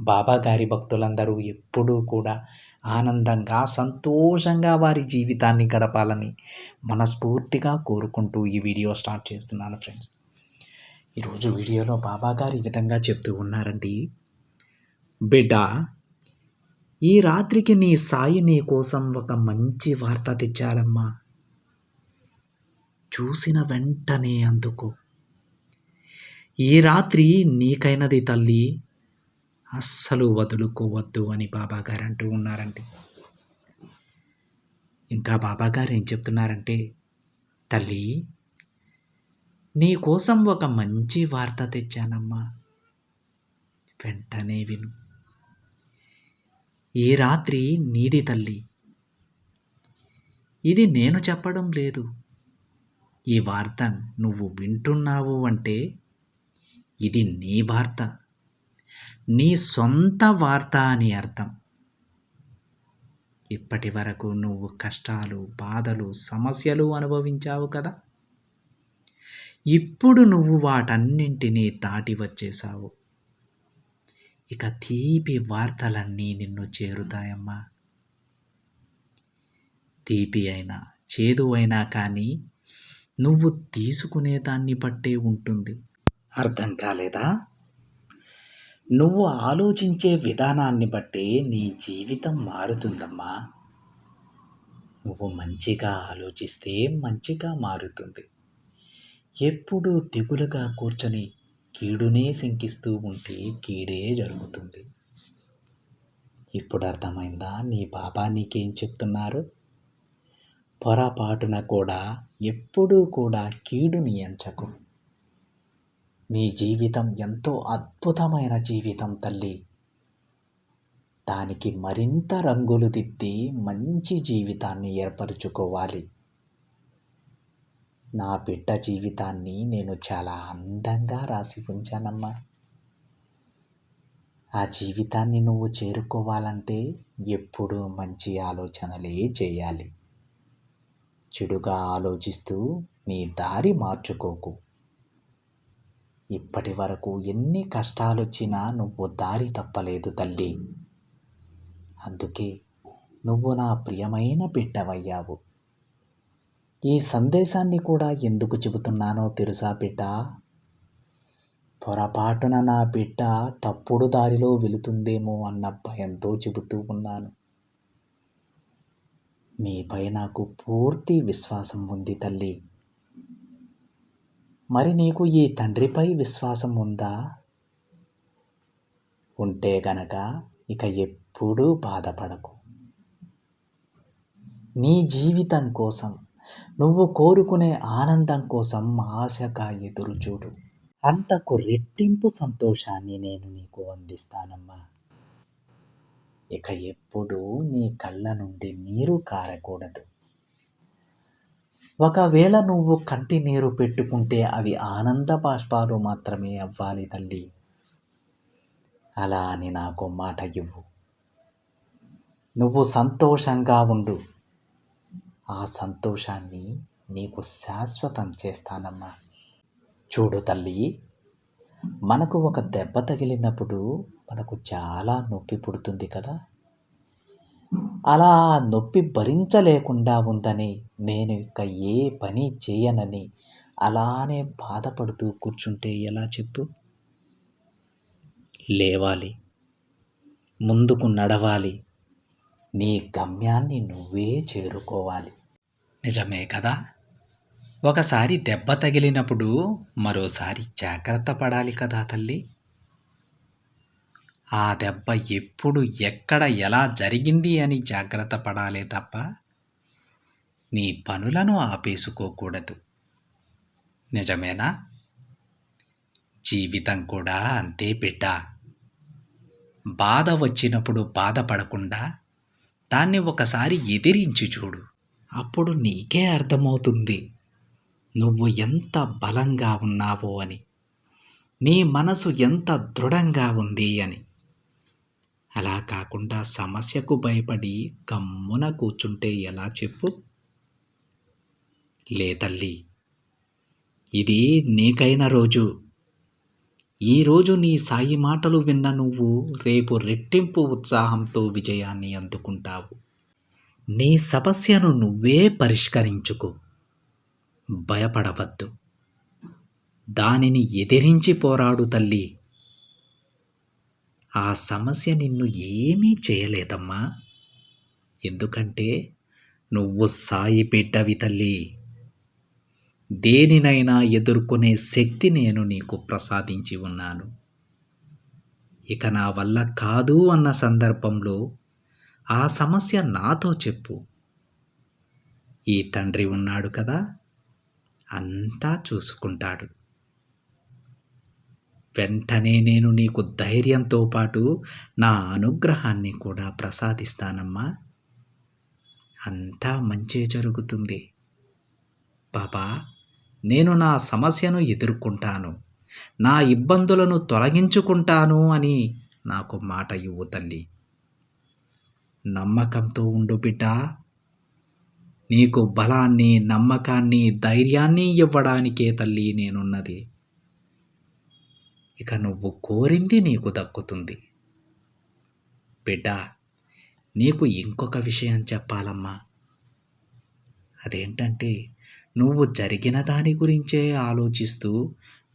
బాబాగారి భక్తులందరూ ఎప్పుడూ కూడా ఆనందంగా సంతోషంగా వారి జీవితాన్ని గడపాలని మనస్ఫూర్తిగా కోరుకుంటూ ఈ వీడియో స్టార్ట్ చేస్తున్నాను ఫ్రెండ్స్. ఈరోజు వీడియోలో బాబాగారు ఈ విధంగా చెప్తూ ఉన్నారండి. బిడ్డ ఈ రాత్రికి నీ సాయి నీ కోసం ఒక మంచి వార్త తెచ్చాడమ్మా. చూసిన వెంటనే అందుకు. ఈ రాత్రి నీకైనది తల్లి అస్సలు వదులుకోవద్దు అని బాబాగారు అంటూ ఉన్నారండి. ఇంకా బాబాగారు ఏం చెప్తున్నారంటే తల్లి నీ కోసం ఒక మంచి వార్త తెచ్చానమ్మా. వెంటనే విను. ఈ రాత్రి నీది తల్లి. ఇది నేను చెప్పడం లేదు. ఈ వార్త నువ్వు వింటున్నావు అంటే ఇది నీ వార్త. నీ సొంత వార్త అని అర్థం. ఇప్పటి వరకు నువ్వు కష్టాలు బాధలు సమస్యలు అనుభవించావు కదా? ఇప్పుడు నువ్వు వాటన్నింటినీ దాటి వచ్చేశావు. ఇక తీపి వార్తలన్నీ నిన్ను చేరుతాయమ్మా. తీపి అయినా చేదు అయినా కానీ నువ్వు తీసుకునే దాన్ని బట్టే ఉంటుంది. అర్థం కాలేదా? నువ్వు ఆలోచించే విధానాన్ని బట్టి నీ జీవితం మారుతుందమ్మా. నువ్వు మంచిగా ఆలోచిస్తే మంచిగా మారుతుంది. ఎప్పుడూ దిగులుగా కూర్చొని కీడునే శంకిస్తూ ఉంటే కీడే జరుగుతుంది. ఇప్పుడు అర్థమైందా నీ బాబా నీకేం చెప్తున్నారు? పొరపాటున కూడా ఎప్పుడూ కూడా కీడుని ఎంచకు నీ జీవితం ఎంతో అద్భుతమైన జీవితం తల్లి. దానికి మరింత రంగులు దిద్ది మంచి జీవితాన్ని ఏర్పరచుకోవాలి. నా బిడ్డ జీవితాన్ని నేను చాలా అందంగా రాసి ఉంచానమ్మా. ఆ జీవితాన్ని నువ్వు చేరుకోవాలంటే ఎప్పుడూ మంచి ఆలోచనలే చేయాలి. చెడుగా ఆలోచిస్తూ నీ దారి మార్చుకోకు. ఇప్పటి వరకు ఎన్ని కష్టాలు వచ్చినా నువ్వు దారి తప్పలేదు తల్లి. అందుకే నువ్వు నా ప్రియమైన బిడ్డవయ్యావు. ఈ సందేశాన్ని కూడా ఎందుకు చెబుతున్నానో తెలుసా బిడ్డ? పొరపాటున నా బిడ్డ తప్పుడు దారిలో వెళుతుందేమో అన్న భయంతో చెబుతూ ఉన్నాను. నీపై నాకు పూర్తి విశ్వాసం ఉంది తల్లి. మరి నీకు ఈ తండ్రిపై విశ్వాసం ఉందా? ఉంటే గనక ఇక ఎప్పుడూ బాధపడకు. నీ జీవితం కోసం నువ్వు కోరుకునే ఆనందం కోసం ఆశగా ఎదురుచూడు అంతకు రెట్టింపు సంతోషాన్ని నేను నీకు అందిస్తానమ్మా. ఇక ఎప్పుడూ నీ కళ్ళ నుండి నీరు కారకూడదు. ఒకవేళ నువ్వు కంటి నీరు పెట్టుకుంటే అవి ఆనంద బాష్పాలు మాత్రమే అవ్వాలి తల్లి. అలా అని నాకు మాట ఇవ్వు. నువ్వు సంతోషంగా ఉండు. ఆ సంతోషాన్ని నీకు శాశ్వతం చేస్తానమ్మా. చూడు తల్లి మనకు ఒక దెబ్బ తగిలినప్పుడు మనకు చాలా నొప్పి పుడుతుంది కదా. అలా నొప్పి భరించలేకుండా ఉందని నేను ఇక ఏ పని చేయనని అలానే బాధపడుతూ కూర్చుంటే ఎలా చెప్పు? లేవాలి. ముందుకు నడవాలి. నీ గమ్యాన్ని నువ్వే చేరుకోవాలి. నిజమే కదా? ఒకసారి దెబ్బ తగిలినప్పుడు మరోసారి జాగ్రత్త పడాలి కదా తల్లి? ఆ దెబ్బ ఎప్పుడు ఎక్కడ ఎలా జరిగింది అని జాగ్రత్త పడాలే తప్ప నీ పనులను ఆపేసుకోకూడదు. నిజమేనా? జీవితం కూడా అంతే బిడ్డ. బాధ వచ్చినప్పుడు బాధపడకుండా దాన్ని ఒకసారి ఎదిరించి చూడు. అప్పుడు నీకే అర్థమవుతుంది. నువ్వు ఎంత బలంగా ఉన్నావో అని. నీ మనసు ఎంత దృఢంగా ఉంది అని. అలా కాకుండా సమస్యకు భయపడి గమ్మున కూర్చుంటే ఎలా చెప్పు? లే తల్లి ఇది నీకైన రోజు. ఈరోజు నీ సాయి మాటలు విన్న నువ్వు రేపు రెట్టింపు ఉత్సాహంతో విజయాన్ని అందుకుంటావు. నీ సమస్యను నువ్వే పరిష్కరించుకో. భయపడవద్దు. దానిని ఎదిరించి పోరాడు తల్లి. ఆ సమస్య నిన్ను ఏమీ చేయలేదమ్మా. ఎందుకంటే నువ్వు సాయి బిడ్డవి తల్లి. దేనినైనా ఎదుర్కొనే శక్తి నేను నీకు ప్రసాదించి ఉన్నాను. ఇక నా వల్ల కాదు అన్న సందర్భంలో ఆ సమస్య నాతో చెప్పు. ఈ తండ్రి ఉన్నాడు కదా అంతా చూసుకుంటాడు. వెంటనే నేను నీకు ధైర్యంతో పాటు నా అనుగ్రహాన్ని కూడా ప్రసాదిస్తానమ్మా. అంతా మంచే జరుగుతుంది. బాబా నేను నా సమస్యను ఎదుర్కొంటాను. నా ఇబ్బందులను తొలగించుకుంటాను అని నాకు మాట ఇవ్వు తల్లి. నమ్మకంతో ఉండు బిడ్డ. నీకు బలాన్ని నమ్మకాన్ని ధైర్యాన్ని ఇవ్వడానికే తల్లి నేనున్నది. ఇక నువ్వు కోరింది నీకు దక్కుతుంది. బిడ్డ నీకు ఇంకొక విషయం చెప్పాలమ్మా. అదేంటంటే నువ్వు జరిగిన దాని గురించే ఆలోచిస్తూ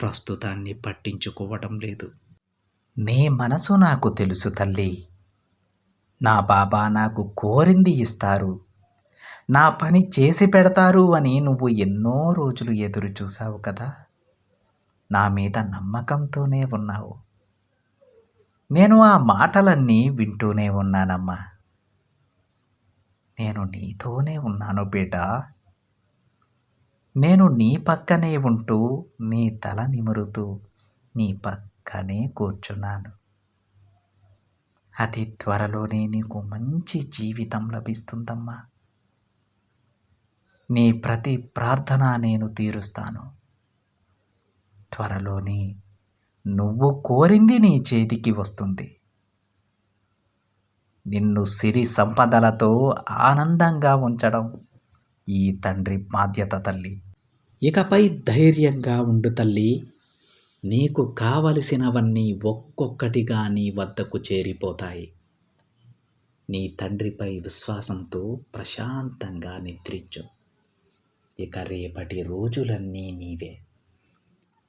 ప్రస్తుతాన్ని పట్టించుకోవటం లేదు. నీ మనసు నాకు తెలుసు తల్లి. నా బాబా నాకు కోరింది ఇస్తారు. నా పని చేసి పెడతారు అని నువ్వు ఎన్నో రోజులు ఎదురు చూసావు కదా. నా మీద నమ్మకంతోనే ఉన్నావు. నేను ఆ మాటలన్నీ వింటూనే ఉన్నానమ్మా. నేను నీతోనే ఉన్నాను బిడ్డ నేను నీ పక్కనే ఉంటూ నీ తల నిమురుతూ నీ పక్కనే కూర్చున్నాను. అతి త్వరలోనే నీకు మంచి జీవితం లభిస్తుందమ్మా. నీ ప్రతి ప్రార్థన నేను తీరుస్తాను. త్వరలోనే నువ్వు కోరింది నీ చేతికి వస్తుంది. నిన్ను సిరి సంపదలతో ఆనందంగా ఉంచడం ఈ తండ్రి బాధ్యత తల్లి. ఇకపై ధైర్యంగా ఉండు తల్లి. నీకు కావలసినవన్నీ ఒక్కొక్కటిగా నీ వద్దకు చేరిపోతాయి. నీ తండ్రిపై విశ్వాసంతో ప్రశాంతంగా నిద్రించు. ఇక రేపటి రోజులన్నీ నీవే.